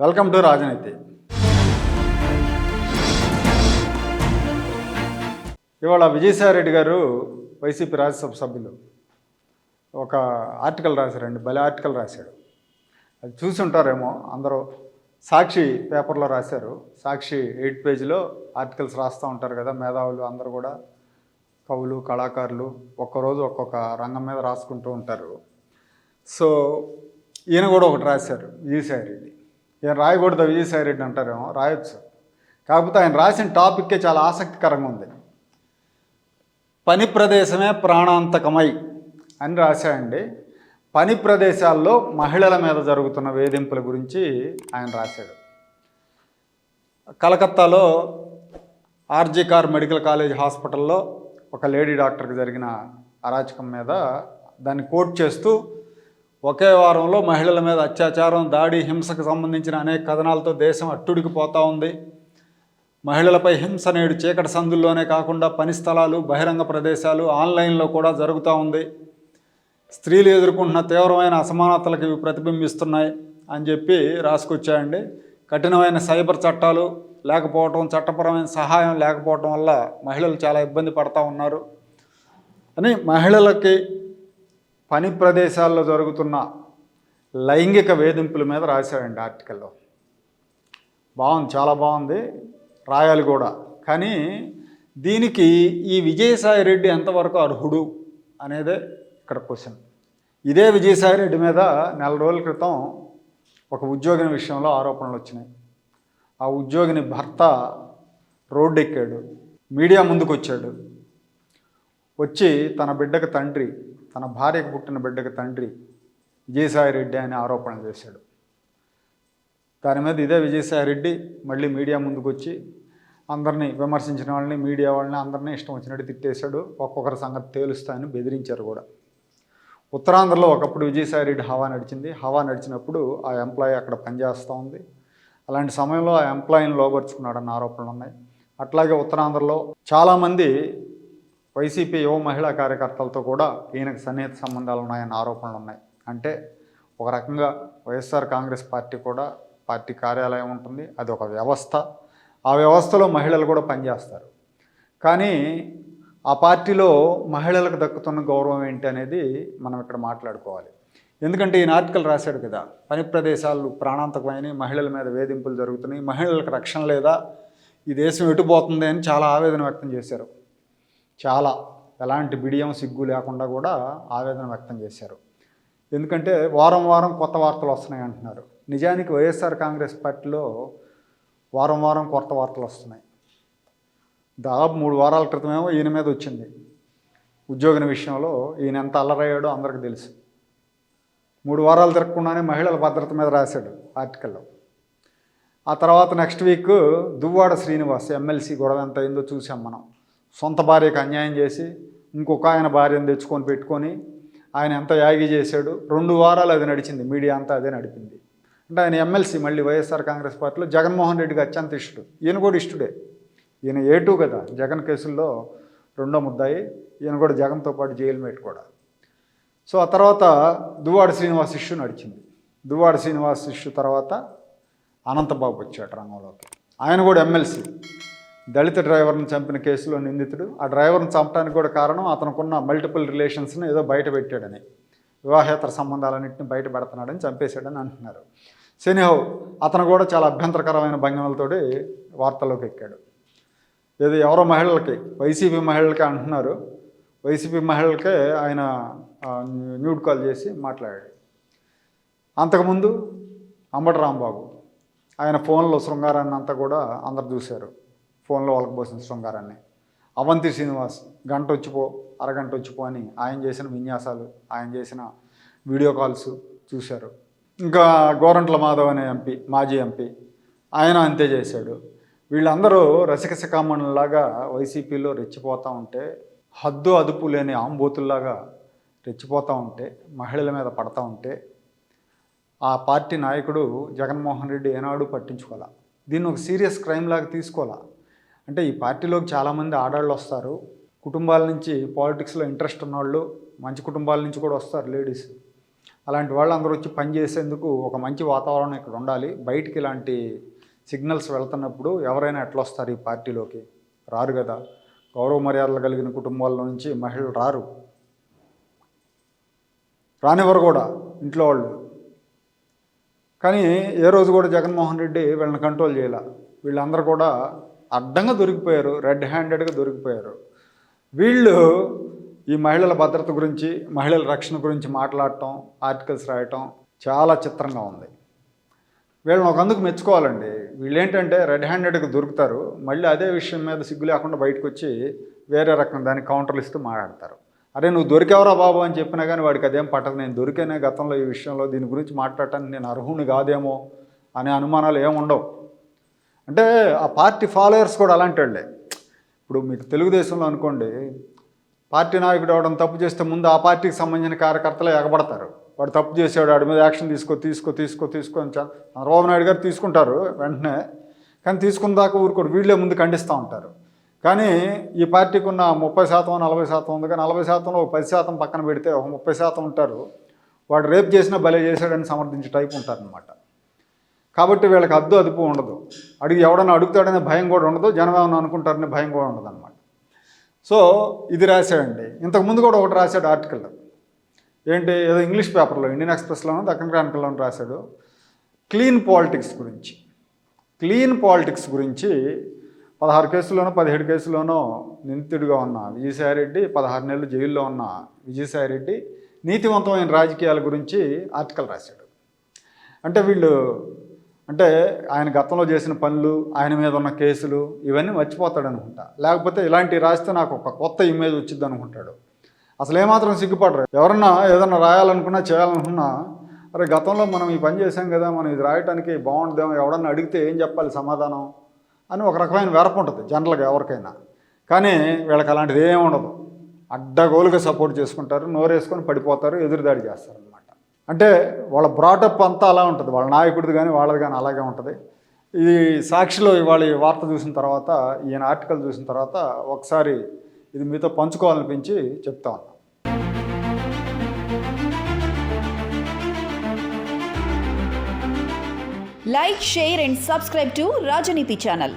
Welcome to రాజనీతి. ఇవాళ విజయసాయిరెడ్డి గారు వైసీపీ రాజ్యసభ సభ్యులు. ఒక ఆర్టికల్ రాశారండి భలే ఆర్టికల్ రాశాడు. అది చూసి ఉంటారేమో అందరూ. సాక్షి పేపర్లో రాశారు. సాక్షి ఎయిట్ పేజీలో ఆర్టికల్స్ రాస్తూ ఉంటారు కదా మేధావులు అందరూ కూడా. కవులు కళాకారులు ఒక్కరోజు ఒక్కొక్క రంగం మీద రాసుకుంటూ ఉంటారు. సో ఈయన కూడా ఒకటి రాశారు విజయసాయిరెడ్డి. ఈయన రాయకూడదు విజయసాయిరెడ్డి అంటారేమో రాయొచ్చు. కాకపోతే ఆయన రాసిన టాపిక్కే చాలా ఆసక్తికరంగా ఉంది. పని ప్రదేశమే ప్రాణాంతకమై అని రాశాడండి. పని ప్రదేశాల్లో మహిళల మీద జరుగుతున్న వేధింపుల గురించి ఆయన రాశాడు. కలకత్తాలో ఆర్జీకార్ మెడికల్ కాలేజ్ హాస్పిటల్లో ఒక లేడీ డాక్టర్కి జరిగిన అరాచకం మీద దాన్ని కోట్ చేస్తూ ఒకే వారంలో మహిళల మీద అత్యాచారం దాడి హింసకు సంబంధించిన అనేక కథనాలతో దేశం అట్టుడికిపోతూ ఉంది. మహిళలపై హింస నేడు చీకటి సందుల్లోనే కాకుండా పని స్థలాలు బహిరంగ ప్రదేశాలు ఆన్లైన్లో కూడా జరుగుతూ ఉంది. స్త్రీలు ఎదుర్కొంటున్న తీవ్రమైన అసమానతలకు ఇవి ప్రతిబింబిస్తున్నాయి అని చెప్పి రాసుకొచ్చాయండి. కఠినమైన సైబర్ చట్టాలు లేకపోవటం చట్టపరమైన సహాయం లేకపోవటం వల్ల మహిళలు చాలా ఇబ్బంది పడతా ఉన్నారు. అని మహిళలకి పని ప్రదేశాల్లో జరుగుతున్న లైంగిక వేధింపుల మీద రాశాడండి ఆర్టికల్లో. బాగుంది చాలా బాగుంది రాయాలి కూడా. కానీ దీనికి ఈ విజయసాయి రెడ్డి ఎంతవరకు అర్హుడు అనేదే ఇక్కడ క్వశ్చన్. ఇదే విజయసాయి రెడ్డి మీద నెల రోజుల క్రితం ఒక ఉద్యోగిని విషయంలో ఆరోపణలు వచ్చినాయి. ఆ ఉద్యోగిని భర్త రోడ్డెక్కాడు మీడియా ముందుకు వచ్చాడు వచ్చి తన బిడ్డకు తండ్రి తన భార్యకు పుట్టిన బిడ్డకు తండ్రి విజయసాయిరెడ్డి అని ఆరోపణ చేశాడు. దాని మీద ఇదే విజయసాయి రెడ్డి మళ్ళీ మీడియా ముందుకు వచ్చి అందరినీ విమర్శించిన వాళ్ళని మీడియా వాళ్ళని అందరినీ ఇష్టం వచ్చినట్టు తిట్టేశాడు. ఒక్కొక్కరి సంగతి తేలుస్తాయని బెదిరించారు కూడా. ఉత్తరాంధ్రలో ఒకప్పుడు విజయసాయి రెడ్డి హవా నడిచింది. హవా నడిచినప్పుడు ఆ ఎంప్లాయీ అక్కడ పనిచేస్తూ ఉంది. అలాంటి సమయంలో ఆ ఎంప్లాయీని లోపరుచుకున్నాడన్న ఆరోపణలు ఉన్నాయి. అట్లాగే ఉత్తరాంధ్రలో చాలామంది వైసీపీ యువ మహిళా కార్యకర్తలతో కూడా ఈయనకు సన్నిహిత సంబంధాలు ఉన్నాయన్న ఆరోపణలు ఉన్నాయి. అంటే ఒక రకంగా వైఎస్ఆర్ కాంగ్రెస్ పార్టీ కూడా పార్టీ కార్యాలయం ఉంటుంది అది ఒక వ్యవస్థ. ఆ వ్యవస్థలో మహిళలు కూడా పనిచేస్తారు. కానీ ఆ పార్టీలో మహిళలకు దక్కుతున్న గౌరవం ఏంటి అనేది మనం ఇక్కడ మాట్లాడుకోవాలి. ఎందుకంటే ఈయన ఆర్టికల్ రాశాడు కదా పని ప్రదేశాలు ప్రాణాంతకమైన మహిళల మీద వేధింపులు జరుగుతున్నాయి మహిళలకు రక్షణ లేదా ఈ దేశం ఎటుపోతుంది అని చాలా ఆవేదన వ్యక్తం చేశారు. చాలా ఎలాంటి బిడియం సిగ్గు లేకుండా కూడా ఆవేదన వ్యక్తం చేశారు. ఎందుకంటే వారం వారం కొత్త వార్తలు వస్తున్నాయి అంటున్నారు. నిజానికి వైఎస్ఆర్ కాంగ్రెస్ పార్టీలో వారం వారం కొత్త వార్తలు వస్తున్నాయి. దాదాపు మూడు వారాల క్రితమేమో ఈయన మీద వచ్చింది. ఉద్యోగిని విషయంలో ఈయన ఎంత అల్లరయ్యాడో అందరికీ తెలుసు. మూడు వారాలు తిరగకుండానే మహిళల భద్రత మీద రాశాడు ఆర్టికల్లో. ఆ తర్వాత next week Duvvada Srinivas MLC గొడవ ఎంత అయిందో చూసాం మనం. సొంత భార్యకు అన్యాయం చేసి ఇంకొక ఆయన భార్యను తెచ్చుకొని పెట్టుకొని ఆయన ఎంత యాగి చేశాడు? రెండు వారాలు అది నడిచింది. మీడియా అంతా అదే నడిపింది. అంటే ఆయన ఎమ్మెల్సీ మళ్ళీ వైఎస్ఆర్ కాంగ్రెస్ పార్టీలో జగన్మోహన్ రెడ్డికి అత్యంత ఇష్టడు. ఈయన కూడా ఇష్టడే. ఈయన ఏ టూ కదా. జగన్ కేసుల్లో రెండో ముద్దాయి. ఈయన కూడా జగన్తో పాటు జైలు మేట్ కూడా సో ఆ తర్వాత దువ్వాడ శ్రీనివాస్ ఇష్యూ నడిచింది. దువ్వాడ శ్రీనివాస్ ఇష్యూ తర్వాత అనంతబాబు వచ్చాడు రంగంలోకి. ఆయన కూడా ఎమ్మెల్సీ. దళిత డ్రైవర్ని చంపిన కేసులో నిందితుడు. ఆ డ్రైవర్ని చంపడానికి కూడా కారణం అతనుకున్న మల్టిపుల్ రిలేషన్స్ని ఏదో బయట పెట్టాడని వివాహేతర సంబంధాలన్నింటిని బయట పెడుతున్నాడని చంపేశాడని అంటున్నారు. శనిహో అతను కూడా చాలా అభ్యంతరకరమైన భంగిమలతోటి వార్తల్లోకి ఎక్కాడు. ఏదో ఎవరో మహిళలకి వైసీపీ మహిళలకి అంటున్నారు. వైసీపీ మహిళలకే ఆయన న్యూడ్ కాల్ చేసి మాట్లాడాడు. అంతకుముందు అంబటి రాంబాబు ఆయన ఫోన్లో శృంగారాన్ని అంతా కూడా అందరు చూశారు. ఫోన్లో వాళ్ళకి పోసిన శృంగారాన్ని. అవంతి శ్రీనివాస్ గంట వచ్చిపో అరగంట వచ్చిపో అని ఆయన చేసిన విన్యాసాలు ఆయన చేసిన వీడియో కాల్స్ చూశారు. ఇంకా గోరంట్ల మాధవ్ అనే ఎంపీ మాజీ ఎంపీ ఆయన అంతే చేశాడు. వీళ్ళందరూ రసిక శిఖామణులాగా వైసీపీలో రెచ్చిపోతూ ఉంటే హద్దు అదుపు లేని ఆంబోతుల్లాగా రెచ్చిపోతూ ఉంటే మహిళల మీద పడతా ఉంటే ఆ పార్టీ నాయకుడు జగన్మోహన్ రెడ్డి ఏనాడు పట్టించుకోవాలా దీన్ని ఒక సీరియస్ క్రైమ్ లాగా తీసుకోవాలా అంటే ఈ పార్టీలోకి చాలామంది ఆడాళ్ళు వస్తారు. కుటుంబాల నుంచి పాలిటిక్స్లో ఇంట్రెస్ట్ ఉన్నవాళ్ళు మంచి కుటుంబాల నుంచి కూడా వస్తారు లేడీస్. అలాంటి వాళ్ళు అందరూ వచ్చి పనిచేసేందుకు ఒక మంచి వాతావరణం ఇక్కడ ఉండాలి. బయటికి ఇలాంటి సిగ్నల్స్ వెళ్తున్నప్పుడు ఎవరైనా ఎట్లా వస్తారు ఈ పార్టీలోకి? రారు కదా. గౌరవ మర్యాదలు కలిగిన కుటుంబాల నుంచి మహిళలు రారు. రానివ్వరు కూడా ఇంట్లో వాళ్ళు. కానీ ఏ రోజు కూడా జగన్మోహన్ రెడ్డి వీళ్ళని కంట్రోల్ చేయాల. వీళ్ళందరూ కూడా అడ్డంగా దొరికిపోయారు రెడ్ హ్యాండెడ్గా దొరికిపోయారు. వీళ్ళు ఈ మహిళల భద్రత గురించి మహిళల రక్షణ గురించి మాట్లాడటం ఆర్టికల్స్ రాయటం చాలా చిత్రంగా ఉంది. వీళ్ళని ఒక అందుకు మెచ్చుకోవాలండి. వీళ్ళు ఏంటంటే రెడ్ హ్యాండెడ్గా దొరుకుతారు మళ్ళీ అదే విషయం మీద సిగ్గు లేకుండా బయటకు వచ్చి వేరే రకం దానికి కౌంటర్లు ఇస్తూ మాట్లాడతారు. అరే నువ్వు దొరికేవరా బాబు అని చెప్పినా కానీ వాడికి అదేం పట్టదు. నేను దొరికేనే గతంలో ఈ విషయంలో దీని గురించి మాట్లాడటానికి నేను అర్హుని కాదేమో అనే అనుమానాలు ఏమి ఉండవు. అంటే ఆ పార్టీ ఫాలోయర్స్ కూడా అలాంటి వాళ్ళే. ఇప్పుడు మీకు తెలుగుదేశంలో అనుకోండి పార్టీ నాయకుడు అవడం తప్పు చేస్తే ముందు ఆ పార్టీకి సంబంధించిన కార్యకర్తలు ఎగబడతారు. వాడు తప్పు చేసాడు వాడి మీద యాక్షన్ తీసుకో తీసుకో తీసుకో తీసుకో అని చంద్రబాబు నాయుడు గారు తీసుకుంటారు వెంటనే. కానీ తీసుకున్న దాకా ఊరుకోడు వీళ్ళే ముందు ఖండిస్తూ ఉంటారు. కానీ ఈ పార్టీకి ఉన్న ముప్పై శాతం నలభై శాతం ఉంది. కానీ నలభై శాతంలో ఒక పది శాతం పక్కన పెడితే ఒక ముప్పై శాతం ఉంటారు. వాడు రేపు చేసినా భలే చేశాడని సమర్థించే టైప్ ఉంటారనమాట కాబట్టి వీళ్ళకి అద్దు అదుపు ఉండదు. అడిగి ఎవడన్నా అడుగుతాడనే భయం కూడా ఉండదు. జనం ఏమన్నా అనుకుంటారనే భయం కూడా ఉండదు అనమాట సో ఇది రాశాడండి. ఇంతకుముందు కూడా ఒకటి రాశాడు ఆర్టికల్. ఏంటి? ఏదో ఇంగ్లీష్ పేపర్లో ఇండియన్ ఎక్స్ప్రెస్లోనో దక్కన్ క్రానికల్లోనూ రాశాడు. క్లీన్ పాలిటిక్స్ గురించి. క్లీన్ పాలిటిక్స్ గురించి పదహారు కేసుల్లోనో పదిహేడు కేసుల్లోనో నిందితుడిగా ఉన్న విజయసాయిరెడ్డి పదహారు నెలలు జైల్లో ఉన్న విజయసాయిరెడ్డి నీతివంతమైన రాజకీయాల గురించి ఆర్టికల్ రాశాడు. అంటే వీళ్ళు అంటే ఆయన గతంలో చేసిన పనులు ఆయన మీద ఉన్న కేసులు ఇవన్నీ మర్చిపోతాడు అనుకుంటా లేకపోతే ఇలాంటివి రాస్తే నాకు ఒక కొత్త ఇమేజ్ వచ్చింది అనుకుంటాడు. అసలు ఏమాత్రం సిగ్గుపడరు. ఎవరన్నా ఏదన్నా రాయాలనుకున్నా చేయాలనుకున్నా అరే గతంలో మనం ఈ పని చేసాం కదా మనం ఇది రాయటానికి బాగుంటుందేమో ఎవడన్నా అడిగితే ఏం చెప్పాలి సమాధానం అని ఒక రకమైన వెరపు ఉంటుంది జనరల్గా ఎవరికైనా. కానీ వీళ్ళకి అలాంటిది ఏమి ఉండదు. అడ్డగోలుగా సపోర్ట్ చేసుకుంటారు నోరేసుకొని పడిపోతారు ఎదురుదాడి చేస్తారు అంటే వాళ్ళ బ్రాటప్ అంతా అలా ఉంటుంది. వాళ్ళ నాయకుడిది కానీ వాళ్ళది కానీ అలాగే ఉంటుంది. ఈ సాక్షిలో ఇవాళ ఈ వార్త చూసిన తర్వాత ఈయన ఆర్టికల్ చూసిన తర్వాత ఒకసారి ఇది మీతో పంచుకోవాలనిపించి చెప్తా ఉన్నా. Like share and subscribe to Rajaneethi channel